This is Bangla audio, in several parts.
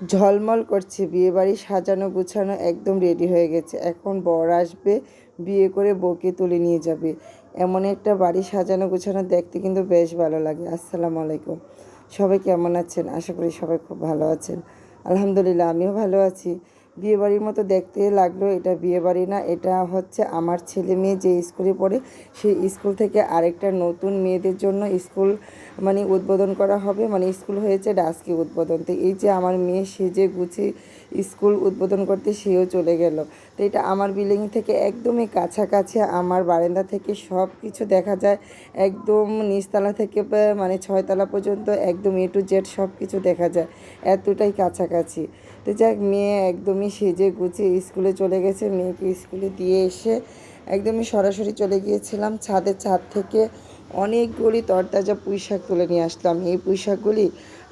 ঝলমল করছে বিয়ে বাড়ি সাজানো গুছানো একদম রেডি হয়ে গেছে। এখন বর আসবে, বিয়ে করে বউকে তুলে নিয়ে যাবে। এমন একটা বাড়ি সাজানো গুছানো দেখতে কিন্তু বেশ ভালো লাগে। আসসালামু আলাইকুম। সবাই কেমন আছেন? আশা করি সবাই খুব ভালো আছেন। আলহামদুলিল্লাহ, আমিও ভালো আছি। বিয়ে বাড়ির মতো দেখতে লাগল, এটা বিয়ে বাড়ি না, এটা হচ্ছে আমার ছেলে মেয়ে যে স্কুলে পড়ে, সেই স্কুল থেকে আরেকটা নতুন মেয়েদের জন্য স্কুল মানে উদ্বোধন করা হবে মানে স্কুল হয়েছে ডাস্কি উদ্বোধন। তো এই যে আমার মেয়ে সেজে গুছিয়ে স্কুল উদ্বোধন করতে, সেও চলে গেল। তো এটা আমার বিল্ডিং থেকে একদমই কাছাকাছি, আমার বারান্দা থেকে সব কিছু দেখা যায়, একদম নিচতলা থেকে মানে ছয়তলা পর্যন্ত, একদম এ টু জেড সব কিছু দেখা যায়, এতটাই কাছাকাছি। তো যাক, মেয়ে একদমই সেজে গুছিয়ে স্কুলে চলে গেছে, মেয়েকে স্কুলে দিয়ে এসে একদমই সরাসরি চলে গিয়েছিলাম। ছাদের ছাদ থেকে অনেকগুলি তরতাজা পুঁই শাক তুলে নিয়ে আসলাম। এই পুঁই শাকগুলি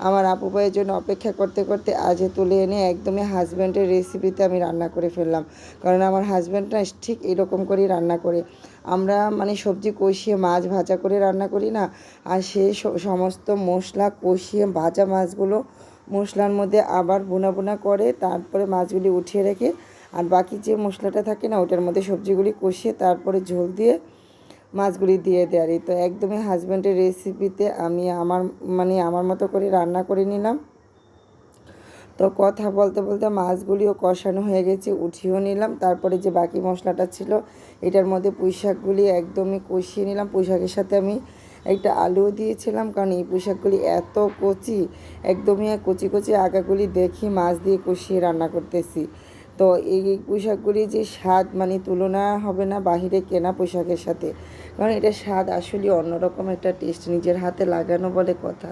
আমার আপু ভাইয়ের জন্য অপেক্ষা করতে করতে আজে তুলে এনে একদমই হাজব্যান্ডের রেসিপিতে আমি রান্না করে ফেললাম। কারণ আমার হাজব্যান্ডটা ঠিক এরকম করেই রান্না করে। আমরা মানে সবজি কষিয়ে মাছ ভাজা করে রান্না করি না, আর সে, সমস্ত মশলা কষিয়ে ভাজা মাছগুলো মশলার মধ্যে আবার বোনা বোনা করে তারপরে মাছগুলি উঠিয়ে রেখে, আর বাকি যে মশলাটা থাকে না, ওটার মধ্যে সবজিগুলি কষিয়ে তারপরে ঝোল দিয়ে মাছগুলি দিয়ে দেয়ারি তো একদমই হাজব্যান্ডের রেসিপিতে আমি আমার মানে আমার মতো করে রান্না করে নিলাম। তো কথা বলতে বলতে মাছগুলিও কষানো হয়ে গেছে, উঠিয়েও নিলাম। তারপরে যে বাকি মশলাটা ছিল, এটার মধ্যে পুঁইশাকগুলি একদমই কষিয়ে নিলাম। পুঁইশাকের সাথে আমি একটা আলুও দিয়েছিলাম, কারণ এই পোশাকগুলি এত কচি, একদমই কচি কচি আগাগুলি দেখি মাছ দিয়ে কষিয়ে রান্না করতেছি। তো এই পোশাকগুলি যে স্বাদ মানে তুলনা হবে না বাহিরে কেনা পোশাকের সাথে, কারণ এটা স্বাদ আসলে অন্যরকম একটা টেস্ট নিজের হাতে লাগানো বলে কথা।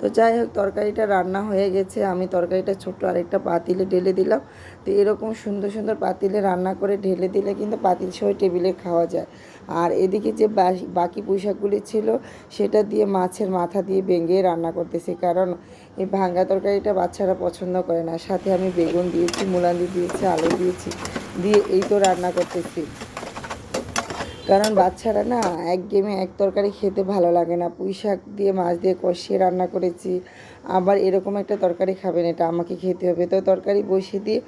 তো যাই হোক, তরকারিটা রান্না হয়ে গেছে। আমি তরকারিটা ছোট্ট আরেকটা পাতিলে ঢেলে দিলাম। তো এরকম সুন্দর সুন্দর পাতিলে রান্না করে ঢেলে দিলে কিন্তু পাতিল সহ টেবিলে খাওয়া যায়। আর এদিকে যে বাকি পোশাকগুলি ছিল, সেটা দিয়ে মাছের মাথা দিয়ে বেঙ্গে রান্না করতেছি। কারণ এই ভাঙ্গা তরকারিটা বাচ্চারা পছন্দ করে না। সাথে আমি বেগুন দিয়েছি মুলান্দি দিয়েছি, আলু দিয়েছি, দিয়ে এই তো রান্না করতেছি। কারণ বাচ্চারা না এক গেমে এক তরকারি খেতে ভালো লাগে না। পুঁই শাক দিয়ে, মাছ দিয়ে কষিয়ে রান্না করেছি। আবার এরকম একটা তরকারি খাবেন, এটা আমাকে খেতে হবে। তো তরকারি বসিয়ে দিয়ে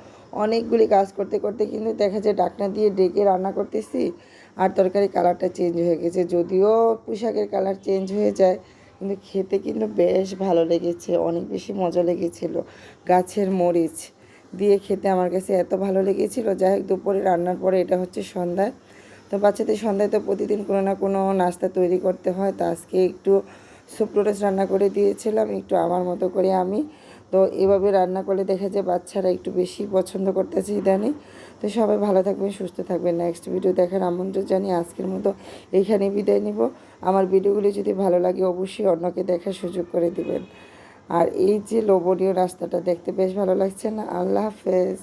অনেকগুলি কাজ করতে করতে কিন্তু দেখা যায় ডাকনা দিয়ে ডেকে রান্না করতেছি আর তরকারি কালারটা চেঞ্জ হয়ে গেছে। যদিও পোশাকের কালার চেঞ্জ হয়ে যায়, কিন্তু খেতে কিন্তু বেশ ভালো লেগেছে, অনেক বেশি মজা লেগেছিল। গাছের মরিচ দিয়ে খেতে আমার কাছে এত ভালো লেগেছিল। যাই হোক, দুপুরে রান্নার পরে এটা হচ্ছে সন্ধ্যায় তো বাচ্চাদের সন্ধ্যায় তো প্রতিদিন কোনো না কোনো নাস্তা তৈরি করতে হয়। তো আজকে একটু স্যুপ রান্না করে দিয়েছিলাম, একটু আমার মতো করে আমি। তো এভাবে রান্না করলে দেখা যায় বাচ্চারা একটু বেশি পছন্দ করতেছে ইদানি। তো সবাই ভালো থাকবেন, সুস্থ থাকবেন। নেক্সট ভিডিও দেখার আমন্ত্রণ জানিয়ে আজকের মতো এইখানে বিদায় নিব। আমার ভিডিওগুলি যদি ভালো লাগে অবশ্যই অন্যকে দেখার সুযোগ করে দিবেন। আর এই যে লোভনীয় রাস্তাটা দেখতে বেশ ভালো লাগছে না? আল্লাহ হাফেজ।